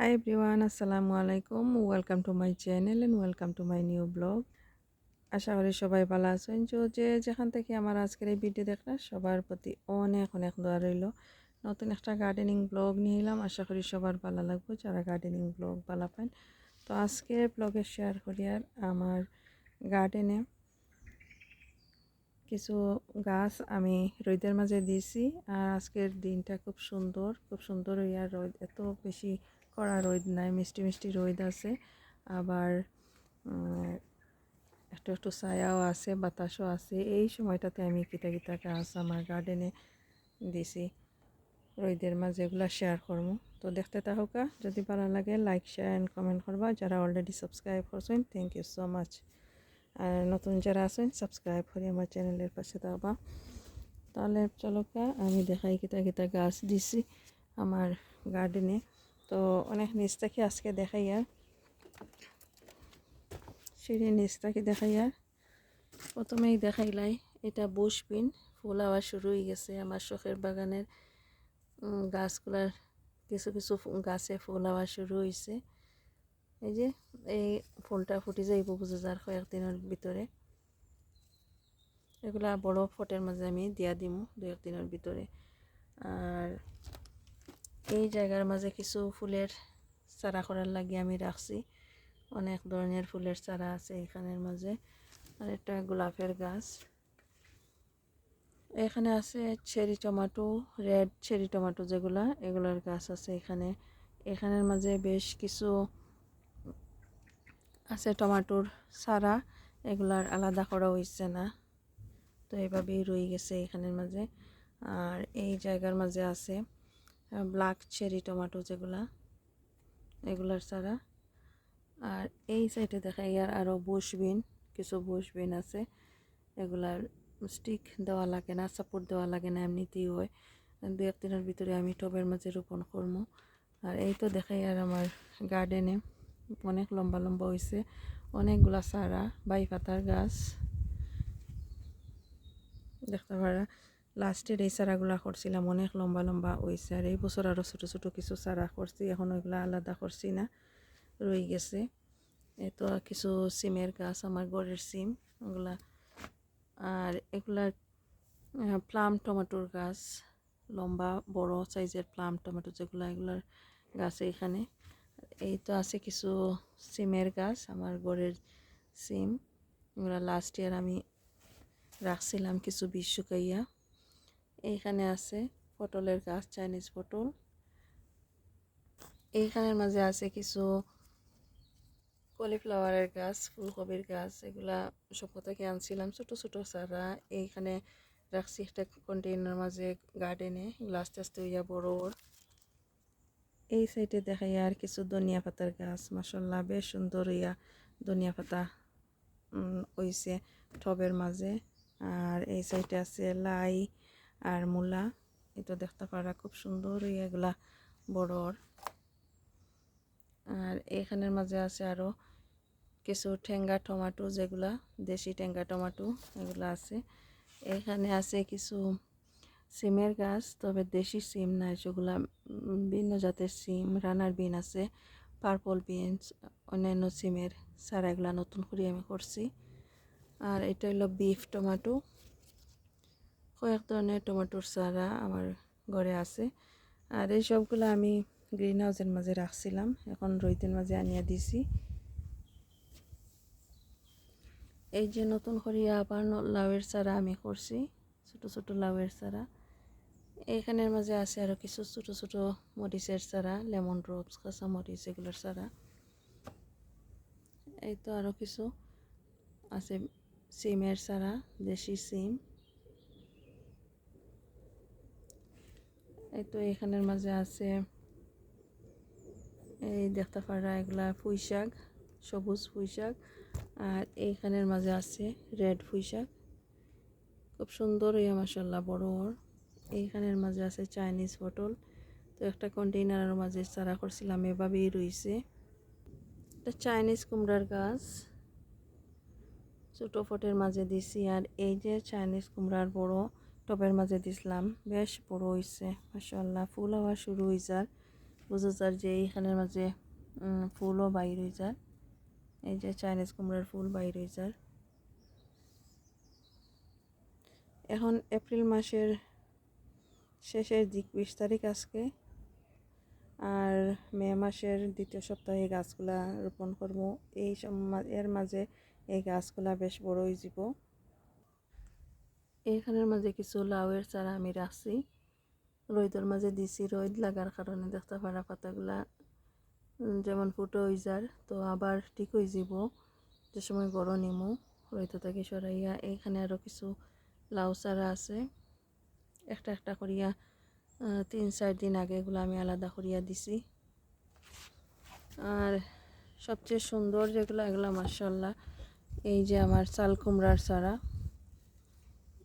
Hi everyone, Assalamu alaikum. Welcome to my channel and welcome to my new blog. আশা করি সবাই ভালো আছেন। তো যে যেখান থেকে আমার আজকের এই ভিডিও দেখলেন সবার প্রতি অনেক অনেক দোয়া রইল। নতুন একটা গার্ডেনিং ব্লগ নিয়ে এলাম। আশা করি সবার ভালো লাগবে। যারা গার্ডেনিং ব্লগ ভালো পান তো আজকে ব্লগে শেয়ার করি আর আমার গার্ডেনে কিছু গাছ আমি রোদের মাঝে দিয়েছি। আর আজকের দিনটা খুব সুন্দর খুব সুন্দর ইয়ার রোদ এত বেশি কড়া রোদ নাই, মিষ্টি মিষ্টি রোদ আছে। আবার একটু একটু ছায়াও আছে, বাতাসও আছে। এই সময়টাতে আমি কিতা কিতা গাছ আমার গার্ডেনে দিছি। রোদের মাঝে এগুলো শেয়ার করব তো দেখতে থাকুকা, যদি ভালো লাগে লাইক শেয়ার অ্যান্ড কমেন্ট করবা। যারা অলরেডি সাবস্ক্রাইব করছেন থ্যাংক ইউ সো মাচ আর নতুন যারা আছেন সাবস্ক্রাইব করে আমার চ্যানেলের পাশে থাকবা। তাহলে চলকা আমি দেখাই কিতা কিতা গাছ দিছি আমার গার্ডেনে তো অনেক নিচ থেকে আজকে দেখাই আর। সিঁড়ির নিচ থেকে দেখাই আর। প্রথমেই দেখাইলাই এটা বুশবিন ফুল আওয়া শুরু হয়ে গেছে আমার শখের বাগানের। গাছগুলার কিছু কিছু গাছে ফুল আওয়া শুরু হয়েছে। এই যে, এই ফুলটা ফুটি যাইব বুঝে যার কয়েকদিনের ভিতরে। এগুলা বড় ফটের মাঝে আমি দিয়া দিমু দু একদিনের ভিতরে। আর এই জায়গার মাঝে কিছু ফুলের চারা করার লাগে আমি রাখছি। অনেক ধরনের ফুলের চারা আছে এখানের মাঝে। আর একটা গোলাপের গাছ। এখানে আছে cherry tomato red cherry tomato যেগুলা, এগুলার গাছ আছে এখানে। এখানের মাঝে বেশ কিছু আছে টমাটোর চারা, এগুলার আলাদা করা হয়েছে না। তো এভাবেই রয়ে গেছে এখানের মাঝে। আর এই জায়গার মাঝে আছে ব্ল্যাক চেরি টমাটো যেগুলা, এগুলার চারা। আর এই সাইডে দেখা ইয়ার আরও বসবিন, কিছু বসবিন আছে। এগুলার স্টিক দেওয়া লাগে না, সাপোর্ট দেওয়া লাগে না এমনিতেই হয়। দু একদিনের ভিতরে আমি টবের মাঝে রোপণ করব। আর এই তো দেখাই আর আমার গার্ডেনে অনেক লম্বা লম্বা হয়েছে অনেকগুলা সারা বাই পাতার গাছ। দেখতে পারা। লাস্টের এই চারাগুলা করছিলাম অনেক লম্বা লম্বা হয়েছে আর এই বছর আরও ছোটো ছোটো কিছু চারা করছি এখন ওইগুলো আলাদা করছি না রয়ে গেছে। তো কিছু সিমের গাছ আমার গড়ের সিম ওগুলা আর এগুলার প্লাম টমেটোর গাছ, লম্বা, বড় সাইজের প্লাম টমেটো যেগুলো এগুলার গাছ এখানে এই তো আছে কিছু সিমের গাছ আমার গড়ের সিম এগুলো লাস্ট ইয়ার আমি রাখছিলাম কিছু বিষ শুকাইয়া এইখানে আছে পটলের গাছ, চাইনিজ পটল। এইখানের মাঝে আছে কিছু কলিফ্লাওয়ারের গাছ, ফুলকপির গাছ, এগুলা সব থেকে আনছিলাম? ছোটো ছোটো চারা। এইখানে রাখছি একটা কন্টেইনার মাঝে গার্ডেনে এগুলো আস্তে আস্তে হইয়া বড় এই সাইডে দেখাই আর কিছু ধনিয়া পাতার গাছ। মাসাল্লাহ বেশ সুন্দর হইয়া ধনিয়া পাতা হইছে টবের মাঝে। আর এই সাইডে আছে লাই আর মূলা, এটা দেখতে পারা খুব সুন্দর এগুলা বড়র আর এখানের মাঝে আছে আরও কিছু ঠেঙ্গা টমাটো, যেগুলা দেশি ঠেঙ্গা টমাটো, এগুলো আছে। এখানে আছে কিছু সিমের গাছ, তবে দেশি সিম নাই যেগুলা ভিন্ন জাতের সিম। রানার বিন আছে, পার্পল বিনস, অন্যান্য সিমের সারা এগুলা নতুন করে আমি করছি। আর এটা হলো বিফ টমাটো। কয়েক ধরনের টমেটোর চারা আমার ঘরে আছে। আর এই সবগুলো আমি গ্রিন হাউসের মাঝে রাখছিলাম। এখন রইতের মাঝে আনিয়া দিছি। এই যে নতুন করিয়া আবার লাউয়ের চারা আমি করছি, ছোট ছোট লাউয়ের চারা। এখানের মাঝে আছে আরও কিছু ছোট ছোট মরিচের চারা, লেমন ড্রপস কাঁচা মরিচ এগুলোর চারা। এই তো আরও কিছু আছে, সিমের চারা, দেশি সিম। এই তো এখানের মাঝে আছে এই দেখতে পারা এগুলা পুঁই সবুজ পুঁই আর এইখানের মাঝে আছে রেড পুঁই খুব সুন্দর হইয়া মাসাল্লাহ বড় ওর এইখানের মাঝে আছে চাইনিজ পটল। তো একটা কন্টেইনারের মাঝে চারা করছিলাম, এভাবেই রয়েছে এটা চাইনিজ কুমড়ার গাছ। ছোটো ফটের মাঝে দিছি, আর এই যে চাইনিজ কুমড়ার বড় টবের মাঝে দিছিলাম। বেশ বড় হয়েছে মাসাল্লাহ ফুল হওয়া শুরু হয়ে যার বোঝা যার যে এইখানের মাঝে ফুলও বাইর হয়ে যার এই যে চাইনিজ কুমড়ার ফুল বাইর হয়ে যার এখন এপ্রিল মাসের শেষের দিক, বিশ তারিখ আজকে। আর মে মাসের দ্বিতীয় সপ্তাহে গাছগুলা রোপণ করব। এই সম- এর মাঝে এই গাছগুলা বেশ বড় হয়ে যাব। এইখানের মাঝে কিছু লাউয়ের চারা আমি রাখছি। রোদের মাঝে দিছি, রোদ লাগার কারণে দেখতে পারা পাতাগুলা যেমন ফুটো হয়ে যার তো আবার ঠিক হয়ে যাব। যে সময় বড় নিমু, রোদ থেকে সরাইয়া এইখানে আরও কিছু লাউ চারা আছে। একটা একটা করিয়া তিন, চার দিন আগে এগুলো আমি আলাদা করিয়া দিছি। আর সবচেয়ে সুন্দর যেগুলো এগুলো মার্শাল্লাহ এই যে আমার চাল কুমড়ার চারা।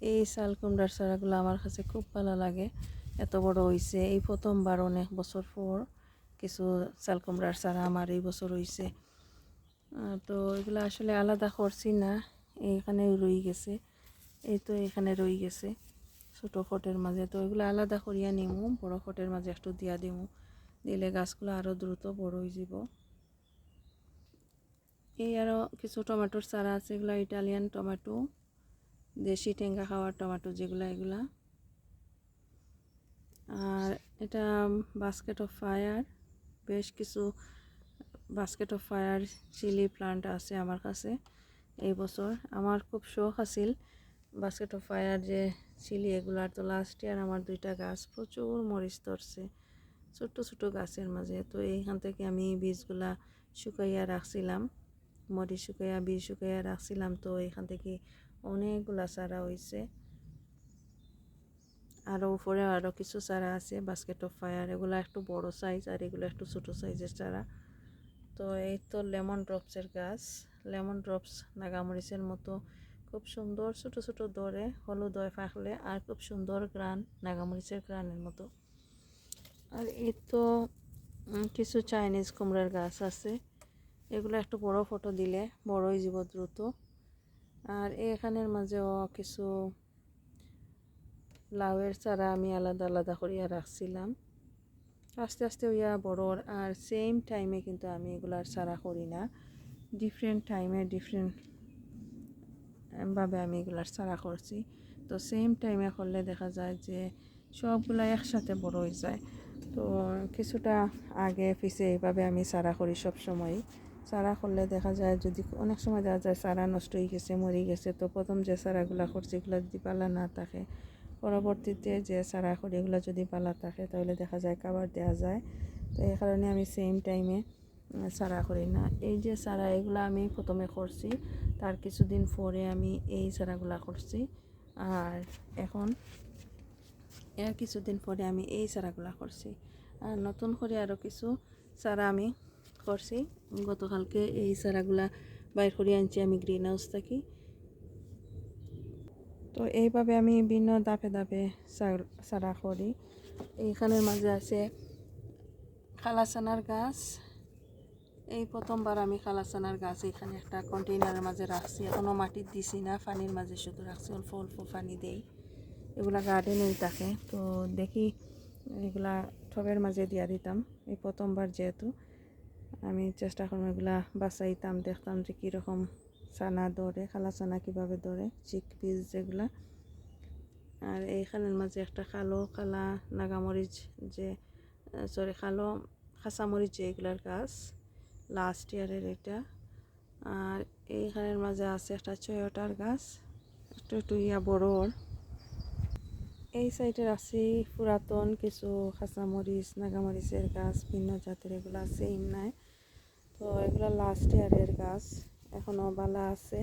এই চাল কুমড়ার চারাগুলো আমার কাছে খুব ভালো লাগে। এত বড় হয়েছে এই প্রথমবার অনেক বছর পর কিছু শাল কুমড়ার চারা আমার এই বছর হয়েছে তো এগুলো আসলে আলাদা করছি না। এইখানে রয়ে গেছে। এই তো এখানে রয়ে গেছে ছোটো ফটের মাঝে। তো এগুলো আলাদা করিয়া নিমু, বড় ফটের মাঝে একটু দিয়া দিমু। দিলে গাছগুলো আরও দ্রুত বড় হয়ে যাব। এই আরও কিছু টমেটোর চারা আছে। এগুলো ইটালিয়ান টমেটো দেশি টেঙ্গা খাওয়ার টমেটো যেগুলো, এগুলা। আর এটা বাস্কেট অফ ফায়ার বেশ কিছু basket of fire chilli plant আছে আমার কাছে এই বছর। আমার খুব শখ আছিল বাস্কেট অফ ফায়ার যে চিলি এগুলার। তো লাস্ট ইয়ার আমার দুইটা গাছ প্রচুর মরিচ ধরছে, ছোট্ট ছোট গাছের মাঝে। তো এইখান থেকে আমি বীজগুলা শুকাইয়া রাখছিলাম, মরিচ শুকাইয়া, বীজ শুকাইয়া রাখছিলাম। তো এখান থেকে অনেকগুলা চারা হয়েছে আরও উপরে আরও কিছু চারা আছে বাস্কেট অফ ফায়ার এগুলো একটু বড় সাইজ আর এগুলো একটু ছোট সাইজের চারা। তো এই তো লেমন ড্রপসের গাছ। লেমন ড্রপস নাগামরিচের মতো। খুব সুন্দর ছোট ছোট দরে, হলুদ হয় ফাঁকলে আর খুব সুন্দর গ্রান নাগামরিচের গ্রানের মতো। আর এই তো কিছু চাইনিজ কুমড়ার গাছ আছে। এগুলো একটু বড় ফটো দিলে বড়ই জীব দ্রুত আর এখানের মাঝেও কিছু লাউয়ের চারা আমি আলাদা আলাদা করিয়া রাখছিলাম। আস্তে আস্তে হইয়া বড়োর, আর সেম টাইমে কিন্তু আমি এগুলার চারা করি না। ডিফারেন্ট টাইমে ডিফারেন্ট ভাবে আমি এগুলার চারা করছি। তো সেম টাইমে করলে দেখা যায় যে সবগুলা একসাথে বড় হয়ে যায়। তো কিছুটা আগে পিছে এইভাবে আমি চারা করি সব সময় চারা করলে দেখা যায় যদি অনেক সময় দেখা যায় চারা নষ্ট হয়ে গেছে, মরে গেছে, তো প্রথম যে চারাগুলা করছি এগুলো যদি পালা না থাকে, পরবর্তীতে যে চারা করি এগুলো যদি পালা থাকে, তাহলে দেখা যায় কাবার দেওয়া যায়। তো এই কারণে আমি সেম টাইমে চারা করি না। এই যে চারা এগুলো আমি প্রথমে করছি, তার কিছুদিন পরে আমি এই চারাগুলা করছি। আর এখন, এর কিছুদিন পরে আমি এই চারাগুলা করছি। আর নতুন করে আরও কিছু চারা আমি করছি। গতকালকে এই চারাগুলা বাইর করে আনছি, আমি গ্রিন হাউস থাকি। তো এইভাবে আমি ভিন্ন দাপে দাপে চার- করি। এইখানের মাঝে আছে খালাসানার গাছ। এই প্রথমবার আমি খালাসানার গাছ এখানে একটা কন্টেইনারের মাঝে রাখছি। এখনও মাটির দিছি না, পানির মাঝে শুধু রাখছি, অল্প অল্প পানি দেই। এগুলা গার্ডেনেই থাকে। তো দেখি এগুলা টবের মাঝে দিয়া দিতাম, এই প্রথমবার যেহেতু। আমি চেষ্টা করব এগুলা বাঁচাইতাম, দেখতাম যে কীরকম চানা দৌড়ে খালা চানা কীভাবে দৌড়ে চিক পিস যেগুলা আর এইখানের মাঝে একটা কালো কালা নাগামরিচ যে সরি কালো খাসামরিচ যে এগুলার গাছ লাস্ট ইয়ারের এটা আর এইখানের মাঝে আছে একটা চয়োটার গাছ, একটু একটু ইয়া বড় ওর। এই সাইডে আছে পুরাতন কিছু খাসামরিচ নাগামরিচের গাছ, ভিন্ন জাতের এগুলো আছে নাই। তো এগুলো লাস্ট ইয়ারের গাছ, এখনও বালা আছে,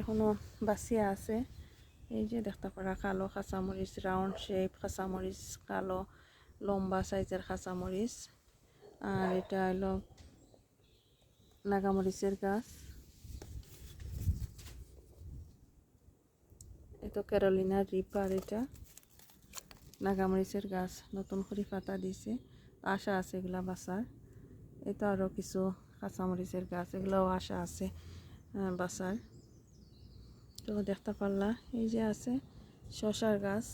এখনও বাঁচিয়া আছে। এই যে দেখতে পারা কালো খাসামরিচ রাউন্ড শেপ খাসামরিচ কালো, লম্বা সাইজের খাসামরিচ আর এটা হলো নাগামরিচের গাছ। এটা ক্যারোলিনা রিপার এটা। নাগামরিচের গাছ নতুন করে পাতা দিছে। আশা আছে এগুলা বাসার এটা আরও কিছু কাঁচামরিচের গাছ, এগুলোও আশা আছে বাসার তো দেখতে পারলা, এই যে আছে শশার গাছ।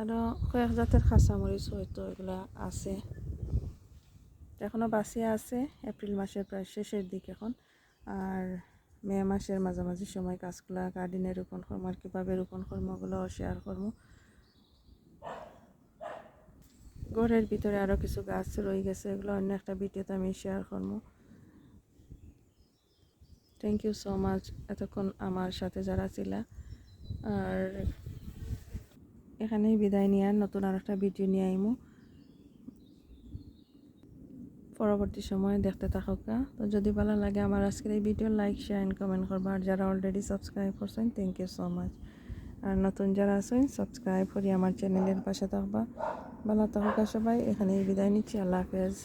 আরও কয়েক জাতের কাঁচামরিচ হয়তো এগুলা আছে। এখনও বাঁচিয়ে আছে, এপ্রিল মাসের প্রায় শেষের দিক এখন। আর মে মাসের মাঝামাঝি সময় গাছগুলা গার্ডেনে রোপণ করব আর কীভাবে রোপণ করব ওগুলো শেয়ার করব। ঘরের ভিতরে আরও কিছু গাছ রয়ে গেছে, এগুলো অন্য একটা ভিডিওতে আমি শেয়ার করব। থ্যাংক ইউ সো মাচ এতক্ষণ আমার সাথে যারা ছিলা। আর এখানেই বিদায় নিয়ে নতুন আর একটা ভিডিও নিয়ে আইমু। পরবর্তী সময় দেখতে থাকুক তো যদি ভালো লাগে আমার আজকের এই video like share and comment করবা। আর যারা অলরেডি সাবস্ক্রাইব করছেন থ্যাংক ইউ সো মাচ আর নতুন যারা আছেন সাবস্ক্রাইব করি আমার চ্যানেলের পাশে থাকবা। ভালো থাকুক সবাই এখানে বিদায় নিচ্ছি। আল্লাহ হাফেজ।